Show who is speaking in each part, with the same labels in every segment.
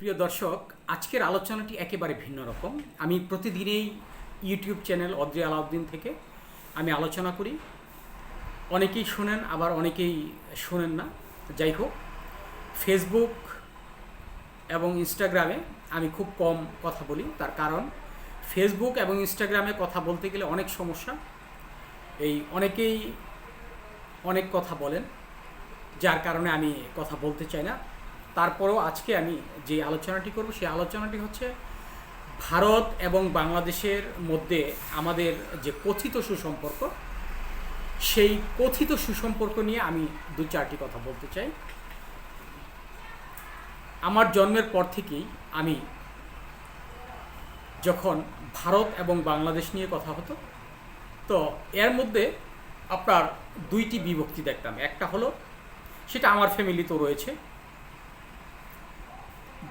Speaker 1: প্রিয় দর্শক, আজকের আলোচনাটি একেবারে ভিন্ন রকম। আমি প্রতিদিনেই ইউটিউব চ্যানেল অদ্রি আলাউদ্দিন থেকে আমি আলোচনা করি। অনেকেই শোনেন, আবার অনেকেই শোনেন না। যাই হোক ফেসবুক এবং ইনস্টাগ্রামে আমি খুব কম কথা বলি। তার কারণ ফেসবুক এবং ইনস্টাগ্রামে কথা বলতে গেলে অনেক সমস্যা। এই অনেকেই অনেক কথা বলেন, যার কারণে আমি কথা বলতে চাই না। তারপরেও আজকে আমি যে আলোচনাটি করব, সেই আলোচনাটি হচ্ছে ভারত এবং বাংলাদেশের মধ্যে আমাদের যে কথিত সুসম্পর্ক, সেই কথিত সুসম্পর্ক নিয়ে আমি দু চারটি কথা বলতে চাই। আমার জন্মের পর থেকেই আমি যখন ভারত এবং বাংলাদেশ নিয়ে কথা হতো, তো এর মধ্যে আপনার দুইটি বিভক্তি দেখতাম। একটা হলো, সেটা আমার ফ্যামিলিতেও রয়েছে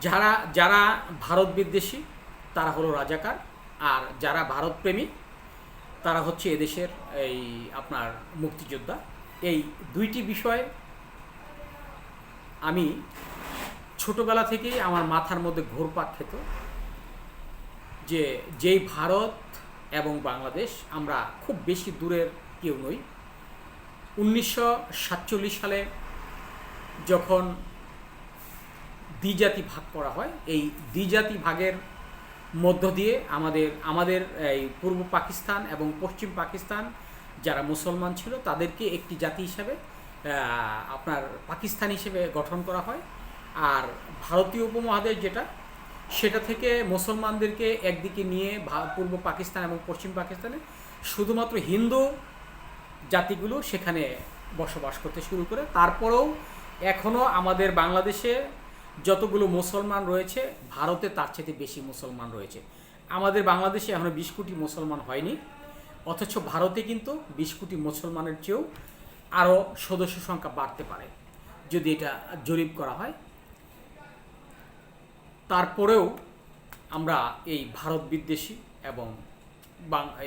Speaker 1: যারা যারা ভারত বিদ্বেষী, তারা হলো রাজাকার। আর যারা ভারতপ্রেমী তারা হচ্ছে এদেশের এই আপনার মুক্তিযোদ্ধা। এই দুইটি বিষয় আমি ছোটবেলা থেকেই আমার মাথার মধ্যে ঘোরপাক খেত যে যেই ভারত এবং বাংলাদেশ আমরা খুব বেশি দূরের কেউ নই। উনিশশো সাতচল্লিশ সালে যখন দ্বিজাতি ভাগ করা হয়। এই দ্বিজাতি ভাগের মধ্য দিয়ে আমাদের আমাদের এই পূর্ব পাকিস্তান এবং পশ্চিম পাকিস্তান যারা মুসলমান ছিল, তাদেরকে একটি জাতি হিসাবে আপনার পাকিস্তান হিসেবে গঠন করা হয়। আর ভারতীয় উপমহাদেশ যেটা, সেটা থেকে মুসলমানদেরকে একদিকে নিয়ে পূর্ব পাকিস্তান এবং পশ্চিম পাকিস্তানে শুধুমাত্র হিন্দু জাতিগুলো সেখানে বসবাস করতে শুরু করে। তারপরেও এখনও আমাদের বাংলাদেশে যতগুলো মুসলমান রয়েছে, ভারতে তার চেয়ে বেশি মুসলমান রয়েছে। আমাদের বাংলাদেশে এখনও বিশ কোটি মুসলমান হয়নি, অথচ ভারতে কিন্তু বিশ কোটি মুসলমানের চেয়েও আরও সদস্য সংখ্যা বাড়তে পারে, যদি এটা জরিপ করা হয়। তারপরেও আমরা এই ভারত বিদ্বেষী এবং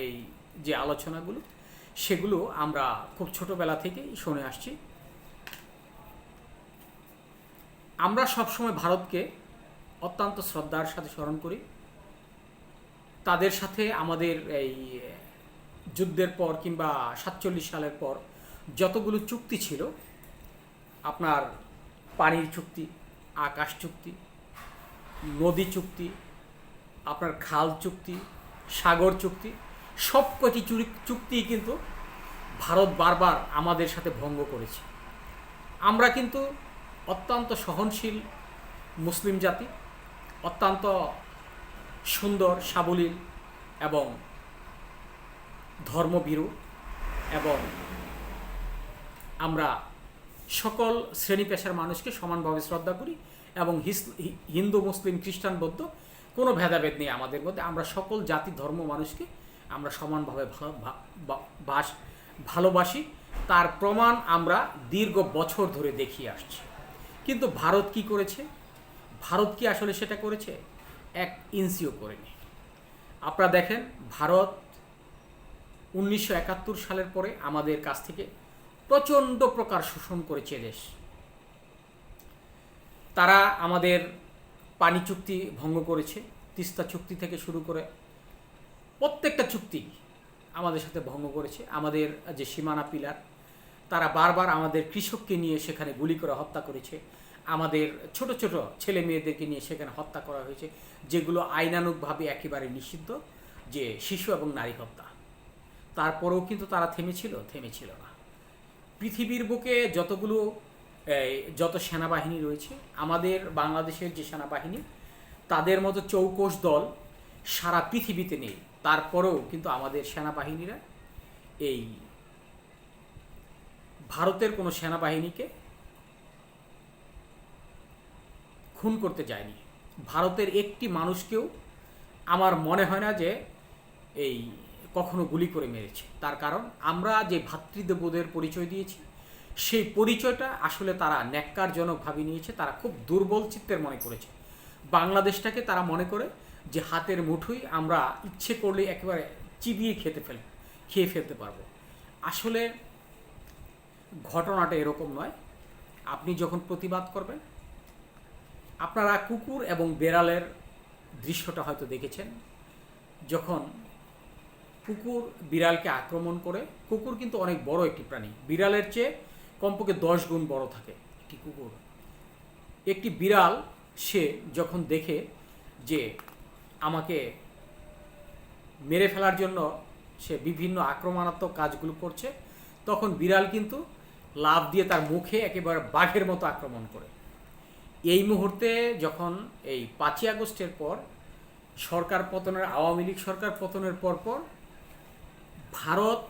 Speaker 1: এই যে আলোচনাগুলো, সেগুলো আমরা খুব ছোটোবেলা থেকেই শুনে আসছি। আমরা সবসময় ভারতকে অত্যন্ত শ্রদ্ধার সাথে স্মরণ করি। তাদের সাথে আমাদের এই যুদ্ধের পর কিংবা সাতচল্লিশ সালের পর যতগুলো চুক্তি ছিল, আপনার পানির চুক্তি, আকাশ চুক্তি, নদী চুক্তি, আপনার খাল চুক্তি, সাগর চুক্তি সব কটি চুক্তি কিন্তু ভারত বারবার আমাদের সাথে ভঙ্গ করেছে। আমরা কিন্তু অত্যন্ত সহনশীল মুসলিম জাতি, অত্যন্ত সুন্দর, সাবলীল এবং ধর্মভীরু এবং আমরা সকল শ্রেণি পেশার মানুষকে সমানভাবে শ্রদ্ধা করি এবং হিন্দু, মুসলিম, খ্রিস্টান, বৌদ্ধ, কোনো ভেদাভেদ নেই আমাদের মধ্যে। আমরা সকল জাতি, ধর্ম মানুষকে আমরা সমানভাবে ভালোবাসি। তার প্রমাণ আমরা দীর্ঘ বছর ধরে দেখিয়ে আসছি। কিন্তু ভারত কি করেছে? ভারত কি আসলে সেটা করেছে? এক ইঞ্চিও করেনি আপনারা দেখেন, ভারত উনিশশো একাত্তর সালের পরে আমাদের কাছ থেকে প্রচণ্ড প্রকার শোষণ করেছে দেশ। তারা আমাদের পানি চুক্তি ভঙ্গ করেছে, তিস্তা চুক্তি থেকে শুরু করে প্রত্যেকটা চুক্তি আমাদের সাথে ভঙ্গ করেছে। আমাদের যে সীমানা পিলার তারা বারবার আমাদের কৃষককে নিয়ে সেখানে গুলি করে হত্যা করেছে। আমাদের ছোট ছোট ছেলে মেয়েদেরকে নিয়ে সেখানে হত্যা করা হয়েছে, যেগুলো আইনানুগভাবে একেবারে নিষিদ্ধ, যে শিশু এবং নারী হত্যা। তারপরেও কিন্তু তারা থেমেছিল থেমেছিল না। পৃথিবীর বুকে যতগুলো যত সেনাবাহিনী রয়েছে, আমাদের বাংলাদেশের যে সেনাবাহিনী, তাদের মতো চৌকস দল সারা পৃথিবীতে নেই। তারপরেও কিন্তু আমাদের সেনাবাহিনীরা এই ভারতের কোনো সেনাবাহিনীকে খুন করতে যায়নি। ভারতের একটি মানুষকেও আমার মনে হয় না যে এই কখনো গুলি করে মেরেছে। তার কারণ আমরা যে ভাতৃদেববোধের পরিচয় দিয়েছি, সেই পরিচয়টা আসলে তারা ন্যাক্কারজনকভাবে নিয়েছে, তারা খুব দুর্বল চিত্তের মনে করেছে। বাংলাদেশটাকে তারা মনে করে যে হাতের মুঠোই আমরা ইচ্ছে করলে একেবারে চিবিয়ে খেতে ফেল, খেয়ে ফেলতে পারব। আসলে ঘটনাটা এরকম নয়। আপনি যখন প্রতিবাদ করবেন, আপনারা কুকুর এবং বেড়ালের দৃশ্যটা হয়তো দেখেছেন। যখন কুকুর বিড়ালকে আক্রমণ করে, কুকুর কিন্তু অনেক বড় একটি প্রাণী। বিড়ালের চেয়ে কমপক্ষে দশ গুণ বড় থাকে একটি কুকুর। একটি বিড়াল, সে যখন দেখে যে আমাকে মেরে ফেলার জন্য সে বিভিন্ন আক্রমণাত্মক কাজগুলো করছে, তখন বিড়াল কিন্তু লাভ দিয়ে তার মুখে একেবারে বাঘের মতো আক্রমণ করে। এই মুহূর্তে যখন এই পাঁচই আগস্টের পর সরকার পতনের, আওয়ামী লীগ সরকার পতনের পর পর ভারত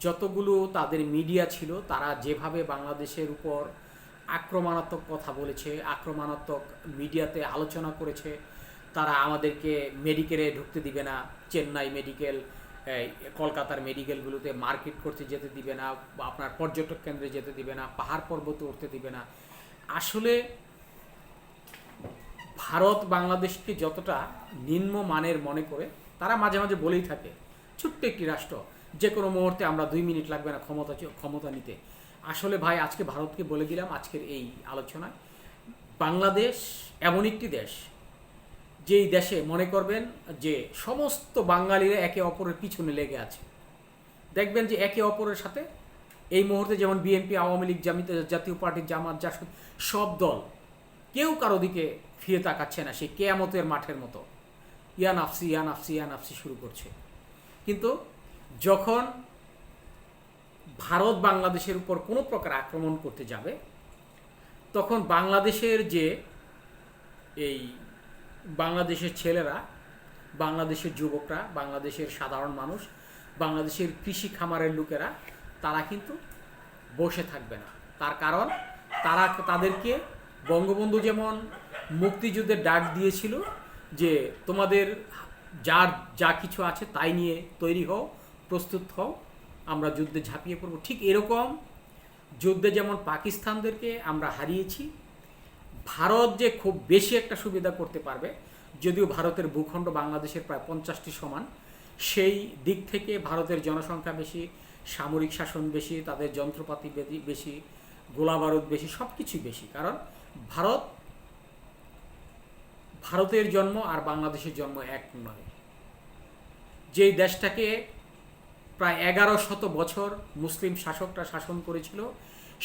Speaker 1: যতগুলো তাদের মিডিয়া ছিল, তারা যেভাবে বাংলাদেশের উপর আক্রমণাত্মক কথা বলেছে, আক্রমণাত্মক মিডিয়াতে আলোচনা করেছে, তারা আমাদেরকে মেডিকেলে ঢুকতে দিবে না, চেন্নাই মেডিকেল কলকাতার মেডিকেলগুলোতে মার্কেট করতে যেতে দিবে না আপনার পর্যটক কেন্দ্রে যেতে দিবে না, পাহাড় পর্বতে উঠতে দিবে না। আসলে ভারত বাংলাদেশকে যতটা নিম্ন মানের মনে করে, তারা মাঝে মাঝে বলেই থাকে, ছোট্ট একটি রাষ্ট্র যে কোনো মুহূর্তে আমরা দুই মিনিট লাগবে না ক্ষমতা ক্ষমতা নিতে। আসলে ভাই, আজকে ভারতকে বলে দিলাম আজকের এই আলোচনায়, বাংলাদেশ এমন একটি দেশ যেই দেশে মনে করবেন যে সমস্ত বাঙালিরা একে অপরের পিছনে লেগে আছে। দেখবেন যে একে অপরের সাথে এই মুহূর্তে যেমন বিএনপি, আওয়ামী লীগ জামিত জাতীয় পার্টির জামাত, জাসদ, সব দল কেউ কারও দিকে ফিরে তাকাচ্ছে না, সেই কেয়ামতের মাঠের মতো। ইয়ান আফসি ইয়ান আফসি ইয়ান আফসি শুরু করছে। কিন্তু যখন ভারত বাংলাদেশের উপর কোনো প্রকার আক্রমণ করতে যাবে, তখন বাংলাদেশের যে এই বাংলাদেশের ছেলেরা, বাংলাদেশের যুবকরা, বাংলাদেশের সাধারণ মানুষ, বাংলাদেশের কৃষি খামারের লোকেরা, তারা কিন্তু বসে থাকবে না। তার কারণ, তারা তাদেরকে বঙ্গবন্ধু যেমন মুক্তিযুদ্ধের ডাক দিয়েছিল যে, তোমাদের যার যা কিছু আছে তাই নিয়ে তৈরি হও, প্রস্তুত হও, আমরা যুদ্ধে ঝাঁপিয়ে পড়ব। ঠিক এরকম যুদ্ধে যেমন পাকিস্তানদেরকে আমরা হারিয়েছি ভারত যে খুব বেশি একটা সুবিধা করতে পারবে, যদিও ভারতের ভূখণ্ড বাংলাদেশের প্রায় পঞ্চাশটি সমান, সেই দিক থেকে ভারতের জনসংখ্যা বেশি, সামরিক শাসন বেশি, তাদের যন্ত্রপাতি বেশি, গোলাবারুদ বেশি সব কিছুই বেশি। কারণ ভারত, ভারতের জন্ম আর বাংলাদেশের জন্ম এক নয়। যেই দেশটাকে প্রায় এগারো শত বছর মুসলিম শাসকরা শাসন করেছিল,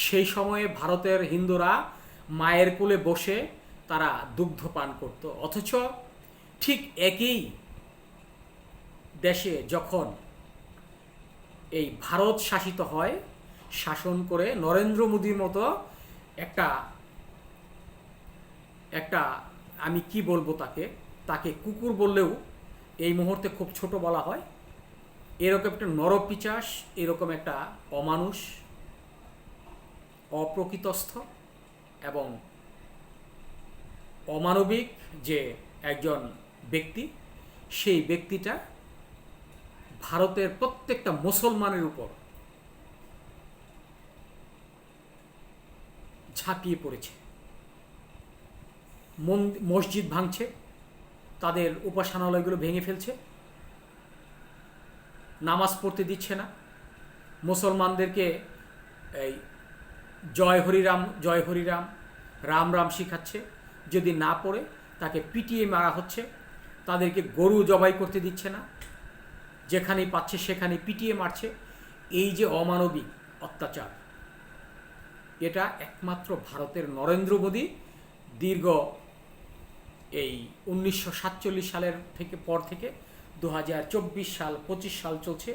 Speaker 1: সেই সময়ে ভারতের হিন্দুরা মায়ের কোলে বসে তারা দুগ্ধ পান করত। অথচ ঠিক একই দেশে যখন এই ভারত শাসিত হয়, শাসন করে নরেন্দ্র মোদীর মতো একটা একটা, আমি কি বলব তাকে তাকে কুকুর বললেও এই মুহূর্তে খুব ছোট বলা হয়। এরকম একটা নরপিচাস, এরকম একটা অমানুষ, অপ্রকৃতস্থ। এবং অমানবিক যে একজন ব্যক্তি, সেই ব্যক্তিটা ভারতের প্রত্যেকটা মুসলমানের উপর ঝাঁপিয়ে পড়েছে। মসজিদ ভাঙছে, তাদের উপাসনালয়গুলো ভেঙে ফেলছে, নামাজ পড়তে দিচ্ছে না, মুসলমানদেরকে এই জয় হরিরাম জয় হরিরাম রাম রাম শিখাচ্ছে। যদি না পড়ে, তাকে পিটিয়ে মারা হচ্ছে। তাদেরকে গরু জবাই করতে দিচ্ছে না। যেখানেই পাচ্ছে সেখানে পিটিয়ে মারছে। এই যে অমানবিক অত্যাচার, এটা একমাত্র ভারতের নরেন্দ্র মোদী দীর্ঘ এই উনিশশো সাতচল্লিশ সালের থেকে পর থেকে দু হাজার চব্বিশ সাল, পঁচিশ সাল চলছে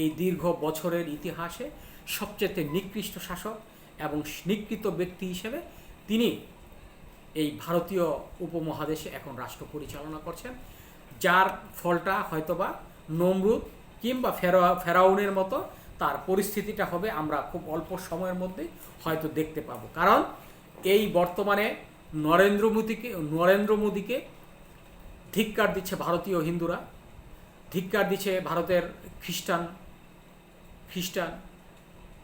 Speaker 1: এই দীর্ঘ বছরের ইতিহাসে সবচেয়ে নিকৃষ্ট শাসক এবং নিকৃত ব্যক্তি হিসেবে তিনি এই ভারতীয় উপমহাদেশে এখন রাষ্ট্র পরিচালনা করছেন, যার ফলটা হয়তোবা নমরুদ কিংবা ফেরা, ফেরাউনের মতো তার পরিস্থিতিটা হবে আমরা খুব অল্প সময়ের মধ্যে হয়তো দেখতে পাবো। কারণ এই বর্তমানে নরেন্দ্র মোদীকে নরেন্দ্র মোদীকে ধিক্কার দিচ্ছে ভারতীয় হিন্দুরা, ধিক্কার দিচ্ছে ভারতের খ্রিস্টান খ্রিস্টান,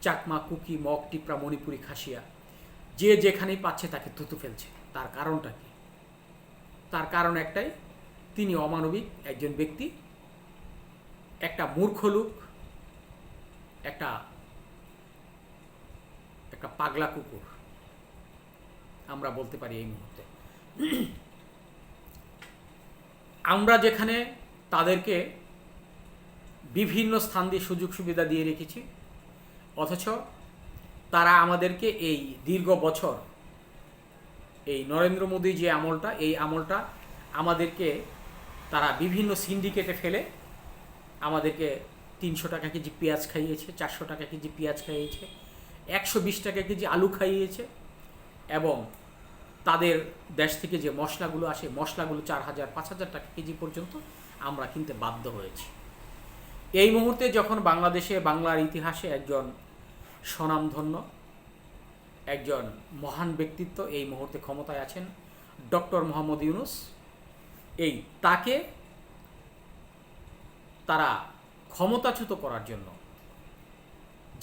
Speaker 1: চাকমা, কুকি, মগ, টিপরা, মণিপুরি, খাসিয়া। যে যেখানেই পাচ্ছে তাকে থুতু ফেলছে। তার কারণটা কি? তার কারণ একটাই, তিনি অমানবিক একজন ব্যক্তি, একটা মূর্খ লোক, একটা একটা পাগলা কুকুর। আমরা বলতে পারি এই মুহূর্তে। আমরা যেখানে তাদেরকে বিভিন্ন স্থান দিয়ে সুযোগ সুবিধা দিয়ে রেখেছি, অথচ তারা আমাদেরকে এই দীর্ঘ বছর এই নরেন্দ্র মোদী যে আমলটা, এই আমলটা আমাদেরকে তারা বিভিন্ন সিন্ডিকেটে ফেলে, আমাদেরকে তিনশো টাকা কেজি পেঁয়াজ খাইয়েছে, চারশো টাকা কেজি পেঁয়াজ খাইয়েছে, একশো বিশ টাকা কেজি আলু খাইয়েছে এবং তাদের দেশ থেকে যে মশলাগুলো আসে, মশলাগুলো চার হাজার, পাঁচ হাজার টাকা কেজি পর্যন্ত আমরা কিনতে বাধ্য হয়েছি। এই মুহূর্তে যখন বাংলাদেশে, বাংলার ইতিহাসে একজন স্বনামধন্য একজন মহান ব্যক্তিত্ব এই মুহূর্তে ক্ষমতায় আছেন, ডক্টর মোহাম্মদ ইউনুস। এই তাকে তারা ক্ষমতাচ্যুত করার জন্য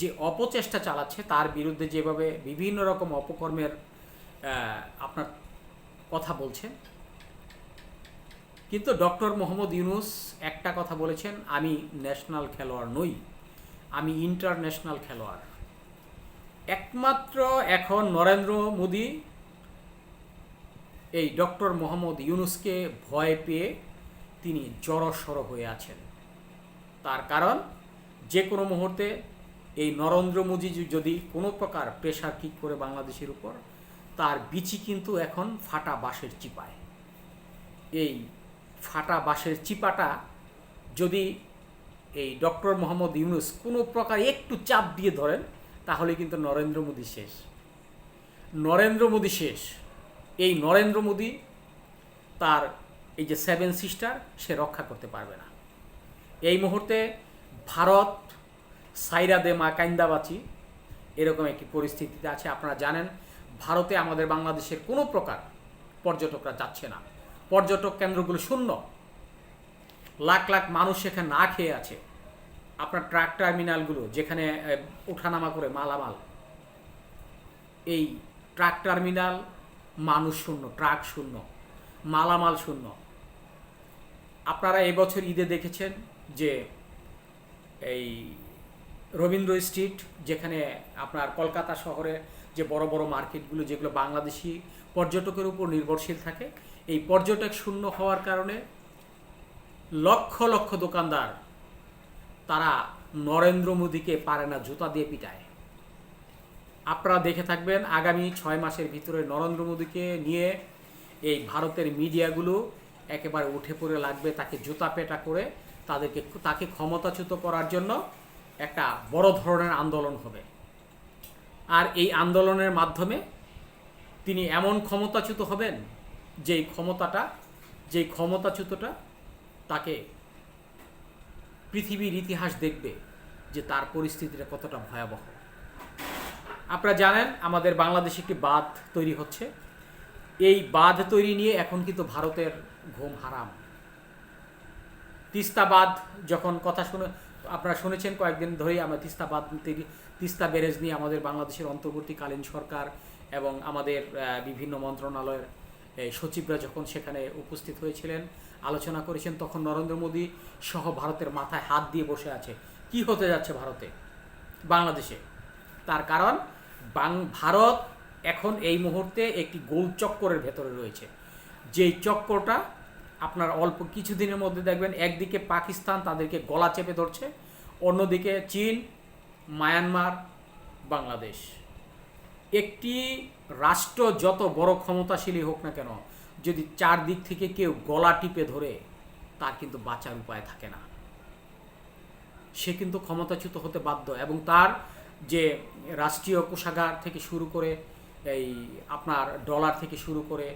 Speaker 1: যে অপচেষ্টা চালাচ্ছে, তার বিরুদ্ধে যেভাবে বিভিন্ন রকম অপকর্মের আপনার কথা বলছেন। কিন্তু ডক্টর মোহাম্মদ ইউনুস একটা কথা বলেছেন, আমি ন্যাশনাল খেলোয়াড় নই, আমি ইন্টারন্যাশনাল খেলোয়াড়। একমাত্র এখন নরেন্দ্র মোদী এই ডক্টর মোহাম্মদ ইউনুসকে ভয় পেয়ে তিনি জড়সড় হয়ে আছেন। তার কারণ, যে কোনো মুহূর্তে এই নরেন্দ্র মোদী যদি কোনো প্রকার প্রেশার কিক করে বাংলাদেশের উপর, তার বিচি কিন্তু এখন ফাটা বাঁশের চিপায়। এই ফাটা বাঁশের চিপাটা যদি এই ডক্টর মোহাম্মদ ইউনুস কোনো প্রকার একটু চাপ দিয়ে ধরেন তাহলে কিন্তু নরেন্দ্র মোদী শেষ। নরেন্দ্র মোদী শেষ। এই নরেন্দ্র মোদী তার এই যে সেভেন সিস্টার সে রক্ষা করতে পারবে না। এই মুহূর্তে ভারত সাইরা দে মা কাইন্দাবাচি এরকম একটি পরিস্থিতিতে আছে। আপনারা জানেন, ভারতে আমাদের বাংলাদেশের কোনো প্রকার পর্যটকরা যাচ্ছে না। পর্যটক কেন্দ্রগুলো শূন্য। লাখ লাখ মানুষ সেখানে না খেয়ে আছে। আপনার ট্রাক টার্মিনালগুলো যেখানে ওঠানামা করে মালামাল, এই ট্রাক টার্মিনাল মানুষ শূন্য, ট্রাক শূন্য, মালামাল শূন্য। আপনারা এবছর ঈদে দেখেছেন যে এই রবীন্দ্র স্ট্রিট, যেখানে আপনার কলকাতা শহরে যে বড় বড় মার্কেটগুলো, যেগুলো বাংলাদেশি পর্যটকের উপর নির্ভরশীল থাকে, এই পর্যটক শূন্য হওয়ার কারণে লক্ষ লক্ষ দোকানদার তারা নরেন্দ্র মোদীকে পারে না, জুতা দিয়ে পিটায়। আপনারা দেখে থাকবেন আগামী ছয় মাসের ভিতরে নরেন্দ্র মোদীকে নিয়ে এই ভারতের মিডিয়াগুলো একেবারে উঠে পড়ে লাগবে তাকে জুতা পেটা করে, তাদেরকে তাকে ক্ষমতাচ্যুত করার জন্য একটা বড় ধরনের আন্দোলন হবে। আর এই আন্দোলনের মাধ্যমে তিনি এমন ক্ষমতাচ্যুত হবেন, যেই ক্ষমতাটা, যেই ক্ষমতাচ্যুতটা তাকে পৃথিবীর ইতিহাস দেখবে যে তার পরিস্থিতিটা কতটা ভয়াবহ। আপনারা জানেন, আমাদের বাংলাদেশে একটি বাঁধ তৈরি হচ্ছে। এই বাঁধ তৈরি নিয়ে এখন কিন্তু ভারতের ঘুম হারাম। তিস্তা বাঁধ যখন কথা শুনে, আপনারা শুনেছেন কয়েকদিন ধরেই আমরা তিস্তা বাঁধ তৈরি, তিস্তা ব্যারেজ নিয়ে আমাদের বাংলাদেশের অন্তর্বর্তীকালীন সরকার এবং আমাদের বিভিন্ন মন্ত্রণালয়ের সচিবরা যখন সেখানে উপস্থিত হয়েছিলেন আলোচনা করেছেন, তখন নরেন্দ্র মোদী সহ ভারতের মাথায় হাত দিয়ে বসে আছে। কি হতে যাচ্ছে ভারতে? বাংলাদেশে। তার কারণ, বাং ভারত এখন এই মুহূর্তে একটি গোল চক্করের ভেতরে রয়েছে। যেই চক্করটা আপনার অল্প কিছুদিনের মধ্যে দেখবেন, একদিকে পাকিস্তান তাদেরকে গলা চেপে ধরছে, অন্যদিকে চীন, মায়ানমার, বাংলাদেশ। একটি রাষ্ট্র যত বড় ক্ষমতাশীলই হোক না কেন যদি চারদিক থেকে কেউ গলা টিপে ধরে, তার কিন্তু বাঁচার উপায় থাকে না। সে কিন্তু ক্ষমতাচ্যুত হতে বাধ্য এবং তার যে রাষ্ট্রীয় কোষাগার থেকে শুরু করে, এই আপনার ডলার থেকে শুরু করে,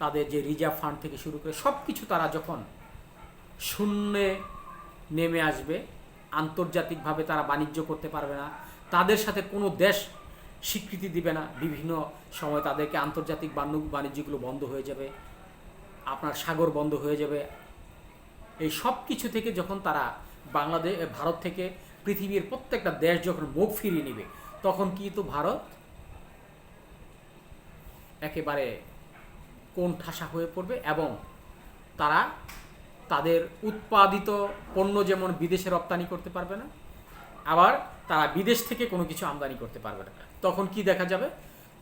Speaker 1: তাদের যে রিজার্ভ ফান্ড থেকে শুরু করে সব কিছু তারা যখন শূন্যে নেমে আসবে, আন্তর্জাতিকভাবে তারা বাণিজ্য করতে পারবে না। তাদের সাথে কোনো দেশ স্বীকৃতি দিবে না। বিভিন্ন সময় তাদেরকে আন্তর্জাতিক বাণিজ্য বাণিজ্যগুলো বন্ধ হয়ে যাবে। আপনার সাগর বন্ধ হয়ে যাবে। এই সব কিছু থেকে যখন তারা বাংলাদেশ, ভারত থেকে পৃথিবীর প্রত্যেকটা দেশ যখন মুখ ফিরিয়ে নেবে, তখন কিন্তু ভারত একেবারে কোন ঠাসা হয়ে পড়বে এবং তারা তাদের উৎপাদিত পণ্য যেমন বিদেশে রপ্তানি করতে পারবে না, আবার তারা বিদেশ থেকে কোনো কিছু আমদানি করতে পারবে না। তখন কি দেখা যাবে?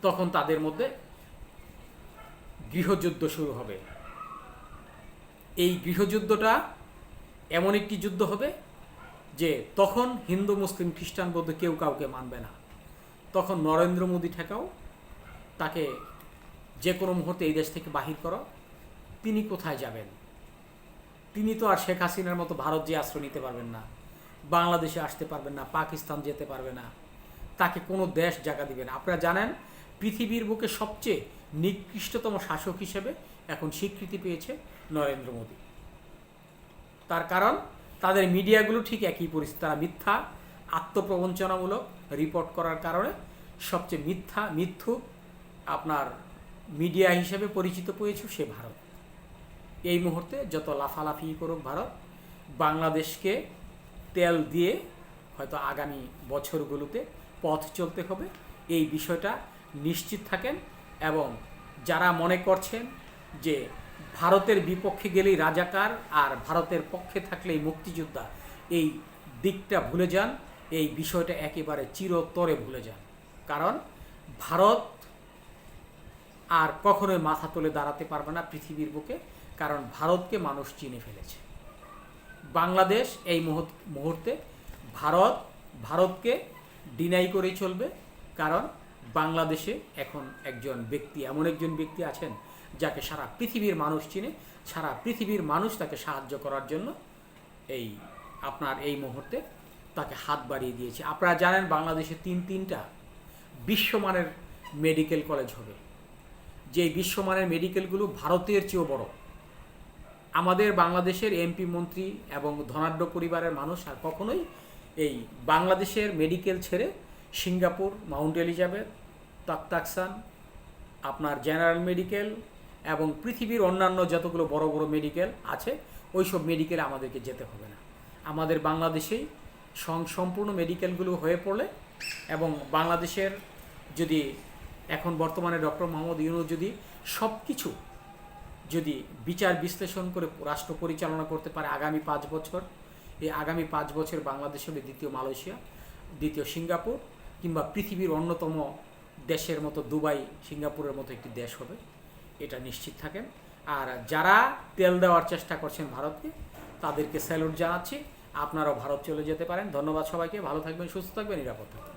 Speaker 1: তখন তাদের মধ্যে গৃহযুদ্ধ শুরু হবে। এই গৃহযুদ্ধটা এমন একটি যুদ্ধ হবে যে তখন হিন্দু, মুসলিম, খ্রিস্টান, বৌদ্ধ কেউ কাউকে মানবে না। তখন নরেন্দ্র মোদী ঠেকাও, তাকে যে কোনো মুহূর্তে এই দেশ থেকে বাহির করো। তিনি কোথায় যাবেন? তিনি তো আর শেখ হাসিনার মতো ভারত যে আশ্রয় নিতে পারবেন না। বাংলাদেশে আসতে পারবেন না, পাকিস্তান যেতে পারবে না। তাকে কোনো দেশ জায়গা দিবে না। আপনারা জানেন, পৃথিবীর বুকে সবচেয়ে নিকৃষ্টতম শাসক হিসেবে এখন স্বীকৃতি পেয়েছে নরেন্দ্র মোদী। তার কারণ, তাদের মিডিয়াগুলো ঠিক একই পরিস্থিতি। তারা মিথ্যা, আত্মপ্রবঞ্চনামূলক রিপোর্ট করার কারণে সবচেয়ে মিথ্যা, মিথ্যুক আপনার মিডিয়া হিসেবে পরিচিত পেয়েছে সে ভারত। এই মুহূর্তে যত লাফালাফি করুক ভারত, বাংলাদেশকে তেল দিয়ে হয়তো আগামী বছরগুলোতে পথ চলতে হবে। এই বিষয়টা নিশ্চিত থাকেন এবং যারা মনে করছেন যে ভারতের বিপক্ষে গেলেই রাজাকার আর ভারতের পক্ষে থাকলেই মুক্তিযোদ্ধা, এই দিকটা ভুলে যান, এই বিষয়টা একেবারে চিরতরে ভুলে যান। কারণ ভারত আর কখনোই মাথা তুলে দাঁড়াতে পারবে না পৃথিবীর বুকে, কারণ ভারতকে মানুষ চিনে ফেলেছে। বাংলাদেশ এই মুহূর্ত- ভারত, ভারতকে ডিনাই করেই চলবে। কারণ বাংলাদেশে এখন একজন ব্যক্তি, এমন একজন ব্যক্তি আছেন যাকে সারা পৃথিবীর মানুষ চিনে, সারা পৃথিবীর মানুষ তাকে সাহায্য করার জন্য এই আপনার এই মুহূর্তে তাকে হাত বাড়িয়ে দিয়েছে। আপনারা জানেন বাংলাদেশে তিন তিনটা বিশ্বমানের মেডিকেল কলেজ হবে। যে বিশ্বমানের মেডিকেলগুলো ভারতের চেয়েও বড়। আমাদের বাংলাদেশের এমপি মন্ত্রী এবং ধনাঢ্য পরিবারের মানুষ আর কখনোই এই বাংলাদেশের মেডিকেল ছেড়ে সিঙ্গাপুর, মাউন্ট এলিজাবেথ তাকতাকসান আপনার জেনারেল মেডিকেল এবং পৃথিবীর অন্যান্য যতগুলো বড় বড় মেডিকেল আছে ওই সব মেডিকেলে আমাদেরকে যেতে হবে না। আমাদের বাংলাদেশেই সম্পূর্ণ মেডিকেলগুলো হয়ে পড়লে এবং বাংলাদেশের যদি এখন বর্তমানে ডক্টর মোহাম্মদ ইউনুস যদি সব কিছু যদি বিচার বিশ্লেষণ করে রাষ্ট্র পরিচালনা করতে পারে আগামী পাঁচ বছর, এই আগামী পাঁচ বছর বাংলাদেশ হবে দ্বিতীয় মালয়েশিয়া, দ্বিতীয় সিঙ্গাপুর, কিংবা পৃথিবীর অন্যতম দেশের মতো দুবাই, সিঙ্গাপুরের মতো একটি দেশ হবে। এটা নিশ্চিত থাকেন। আর যারা তেল দেওয়ার চেষ্টা করছেন ভারতকে, তাদেরকে স্যালুট জানাচ্ছি। আপনারাও ভারত চলে যেতে পারেন। ধন্যবাদ সবাইকে। ভালো থাকবেন, সুস্থ থাকবেন, নিরাপদ থাকবেন।